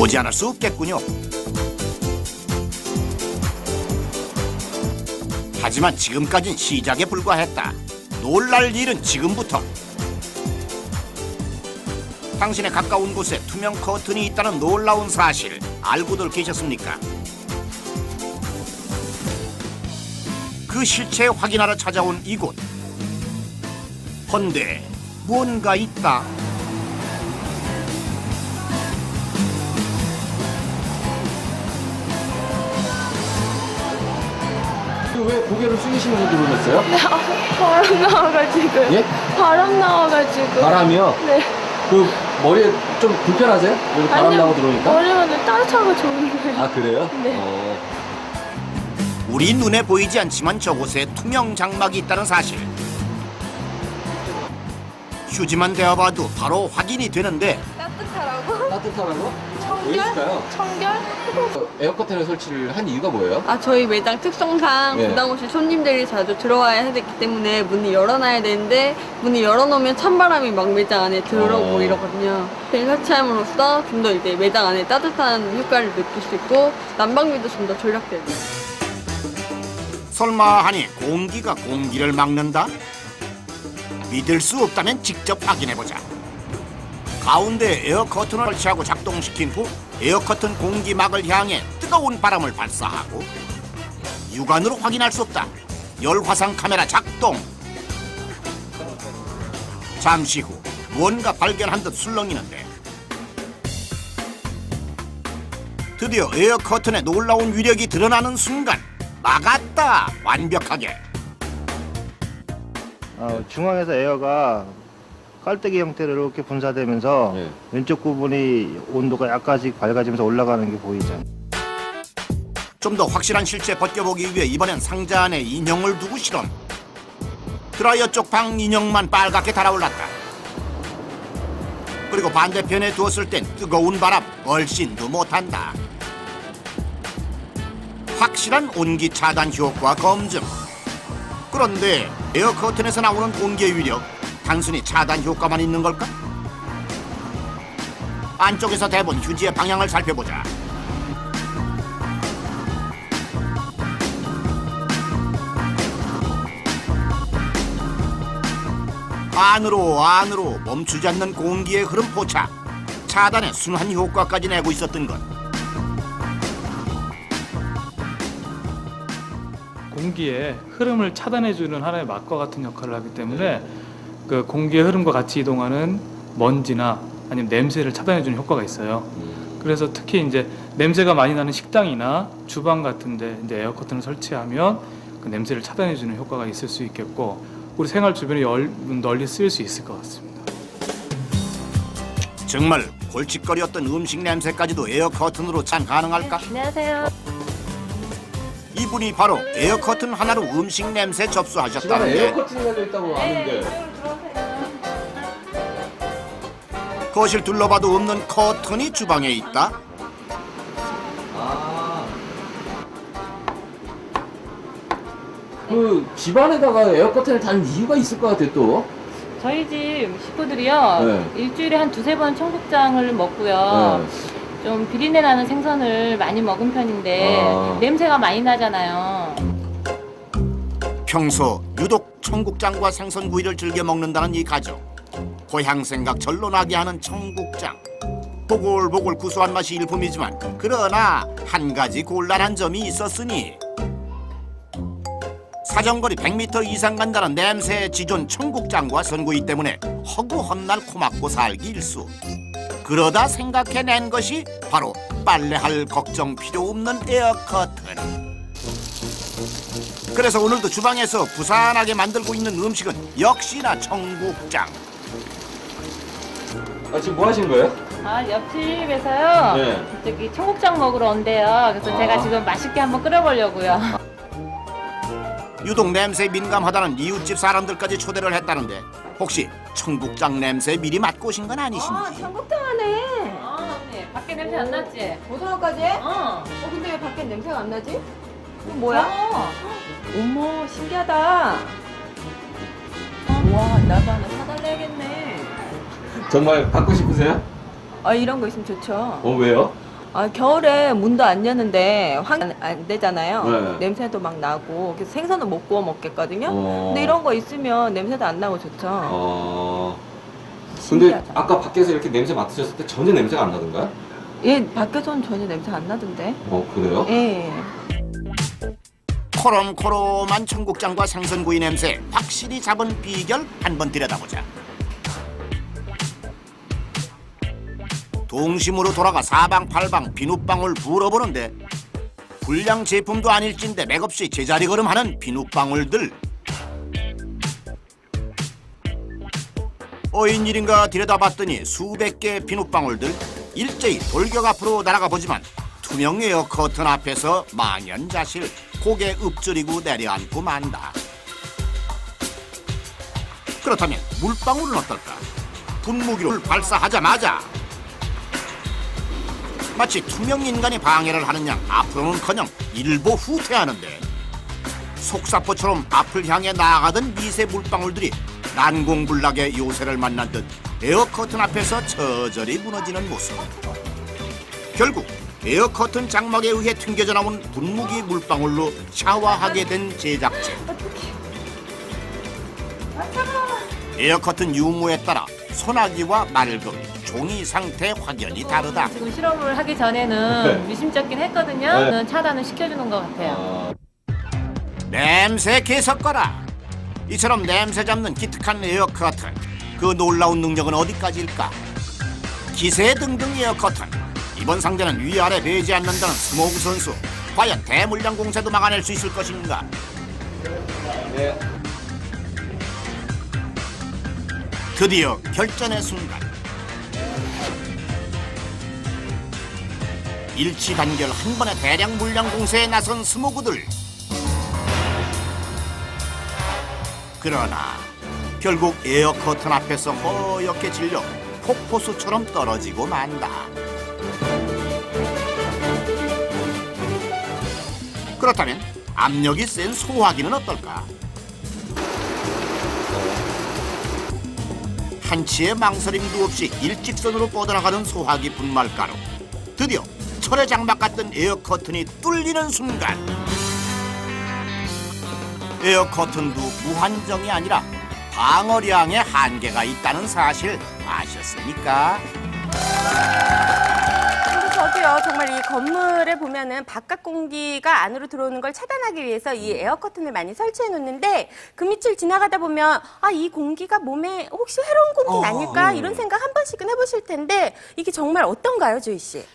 오지 않을 수 없겠군요. 하지만 지금까진 시작에 불과했다. 놀랄 일은 지금부터. 당신의 가까운 곳에 투명 커튼이 있다는 놀라운 사실 알고들 계셨습니까? 그 실체 확인하러 찾아온 이곳. 헌데 무언가 있다. 왜 고개를 숙이시는 건지 모르겠어요? 바람 나와가지고요. 예? 바람 나와가지고. 바람이요? 네. 그 머리에 좀 불편하세요? 여기 바람 아니요, 나고 들어오니까? 머리는 따뜻하고 좋은데. 아 그래요? 네. 어. 우리 눈에 보이지 않지만 저곳에 투명 장막이 있다는 사실. 휴지만 대어봐도 바로 확인이 되는데 따뜻하라고? 따뜻하라고? 왜 청결? 있을까요? 청결? 어, 에어컨을 설치를 한 이유가 뭐예요? 아 저희 매장 특성상 네. 부당 없이 손님들이 자주 들어와야 되기 때문에 문을 열어놔야 되는데 문을 열어놓으면 찬바람이 막 매장 안에 들어오고 어. 이러거든요. 를 설치함으로써 좀 더 이제 매장 안에 따뜻한 효과를 느낄 수 있고 난방비도 좀 더 절약되고. 설마 하니 공기가 공기를 막는다? 믿을 수 없다면 직접 확인해보자. 가운데 에어 커튼을 설치하고 작동시킨 후 에어 커튼 공기막을 향해 뜨거운 바람을 발사하고 육안으로 확인할 수 없다. 열 화상 카메라 작동. 잠시 후 무언가 발견한 듯 술렁이는데 드디어 에어 커튼의 놀라운 위력이 드러나는 순간 막았다 완벽하게 어, 중앙에서 에어가 깔때기 형태로 이렇게 분사되면서 네. 왼쪽 부분이 온도가 약간씩 밝아지면서 올라가는 게 보이죠. 좀 더 확실한 실체 벗겨보기 위해 이번엔 상자 안에 인형을 두고 실험 드라이어 쪽 방 인형만 빨갛게 달아올랐다 그리고 반대편에 두었을 땐 뜨거운 바람 얼씬도 못한다 확실한 온기 차단 효과 검증 그런데 에어 커튼에서 나오는 공기의 위력 단순히 차단 효과만 있는 걸까? 안쪽에서 대본 휴지의 방향을 살펴보자. 안으로 안으로 멈추지 않는 공기의 흐름 포착. 차단의 순환 효과까지 내고 있었던 것. 공기의 흐름을 차단해주는 하나의 막과 같은 역할을 하기 때문에 그 공기의 흐름과 같이 이동하는 먼지나 아니면 냄새를 차단해주는 효과가 있어요. 그래서 특히 이제 냄새가 많이 나는 식당이나 주방 같은데 이제 에어 커튼을 설치하면 그 냄새를 차단해주는 효과가 있을 수 있겠고 우리 생활 주변에 열- 널리 쓰일 수 있을 것 같습니다. 정말 골칫거리였던 음식 냄새까지도 에어 커튼으로 찬 가능할까? 안녕하세요. 이분이 바로 에어 커튼 하나로 음식 냄새 접수하셨다는데 에어컨이 달려 있다고 아는데 거실 둘러봐도 없는 커튼이 주방에 있다 아. 그 집안에다가 에어컨을 다는 이유가 있을 것 같아요 또 저희 집 식구들이요 네. 일주일에 한 두세 번 청국장을 먹고요 네. 좀 비린내 나는 생선을 많이 먹은 편인데 아. 냄새가 많이 나잖아요 평소 유독 청국장과 생선구이를 즐겨 먹는다는 이 가족 고향 생각 절로 나게 하는 청국장. 보글보글 구수한 맛이 일품이지만 그러나 한 가지 곤란한 점이 있었으니. 사정거리 100m 이상 간다는 냄새에 지존 청국장과 선구이 때문에 허구 헛날 코막고 살기 일수 그러다 생각해낸 것이 바로 빨래할 걱정 필요 없는 에어커튼. 그래서 오늘도 주방에서 부산하게 만들고 있는 음식은 역시나 청국장. 아 지금 뭐 하신 거예요? 아 옆집에서요 네. 저기 청국장 먹으러 온대요 그래서 아. 제가 지금 맛있게 한번 끓여보려고요 유독 냄새에 민감하다는 이웃집 사람들까지 초대를 했다는데 혹시 청국장 냄새 미리 맡고 오신 건 아니신지? 청국장 하네. 아 언니 밖에 냄새 안 났지? 고등어까지? 어어 근데 왜 밖에 냄새가 안 나지? 이거 뭐야? 어. 어머 신기하다. 와 나도 하나 사달래야겠네. 정말 받고 싶으세요? 아 이런 거 있으면 좋죠. 어 왜요? 아, 겨울에 문도 안 여는데 환안 되잖아요. 네. 냄새도 막 나고 그래서 생선은 못 구워 먹겠거든요. 어. 근데 이런 거 있으면 냄새도 안 나고 좋죠. 어. 근데 신기하죠. 아까 밖에서 이렇게 냄새 맡으셨을 때 전혀 냄새가 안 나던가요? 예, 밖에서는 전혀 냄새 안 나던데. 어 그래요? 예. 코롬코롬한 청국장과 생선구이 냄새 확실히 잡은 비결 한번 들여다보자. 동심으로 돌아가 사방팔방 비눗방울 불어보는데 불량 제품도 아닐진데 맥없이 제자리 걸음하는 비눗방울들. 어인 일인가 들여다봤더니 수백 개의 비눗방울들 일제히 돌격 앞으로 날아가 보지만 투명 에어 커튼 앞에서 망연자실 고개 읊조리고 내려앉고 만다. 그렇다면 물방울은 어떨까? 분무기를 발사하자마자 마치 투명 인간이 방해를 하는 양 앞으로는커녕 일보 후퇴하는데 속사포처럼 앞을 향해 나아가던 미세 물방울들이 난공불락의 요새를 만난 듯 에어커튼 앞에서 처절히 무너지는 모습. 결국 에어커튼 장막에 의해 튕겨져 나온 분무기 물방울로 샤워하게 된 제작진. 에어커튼 유무에 따라 소나기와 맑음, 종이 상태 확연히 다르다. 지금 실험을 하기 전에는 네. 미심쩍긴 했거든요. 네. 저는 차단을 시켜주는 것 같아요. 어. 냄새 개섞어라. 이처럼 냄새 잡는 기특한 에어커튼. 그 놀라운 능력은 어디까지일까? 기세 등등 에어커튼. 이번 상대는 위아래 배지 않는다는 스모그 선수. 과연 대물량 공세도 막아낼 수 있을 것인가? 네. 드디어 결전의 순간. 일치 단결 한 번에 대량 물량 공세에 나선 스모그들. 그러나 결국 에어 커튼 앞에서 허옇게 질려 폭포수처럼 떨어지고 만다. 그렇다면 압력이 센 소화기는 어떨까? 한치의 망설임도 없이 일직선으로 뻗어나가는 소화기 분말가루. 드디어 철의 장막 같던 에어 커튼이 뚫리는 순간. 에어 커튼도 무한정이 아니라 방어량의 한계가 있다는 사실 아셨습니까? 근데 저도요 정말 이 건물에 보면은 바깥 공기가 안으로 들어오는 걸 차단하기 위해서 이 에어 커튼을 많이 설치해 놓는데 그 밑을 지나가다 보면 아 이 공기가 몸에 혹시 해로운 공기는 아닐까 이런 생각 한 번씩은 해보실 텐데 이게 정말 어떤가요, 조이 씨?